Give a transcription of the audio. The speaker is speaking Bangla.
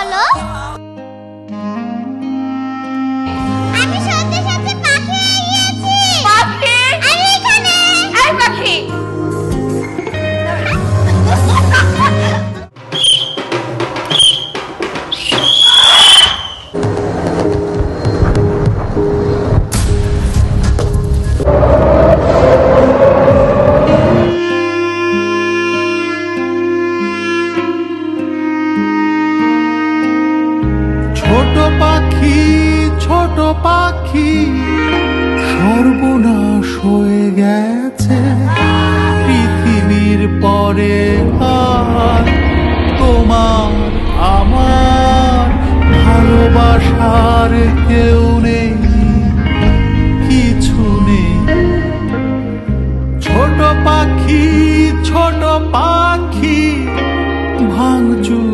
বলো পাখি সর্বনাশ হয়ে গেছে। পৃথিবীর পরে আর তোমার আমার ভালোবাসার কেউ নেই, কিছু নেই। ছোট পাখি ছোট পাখি ভাঙচুর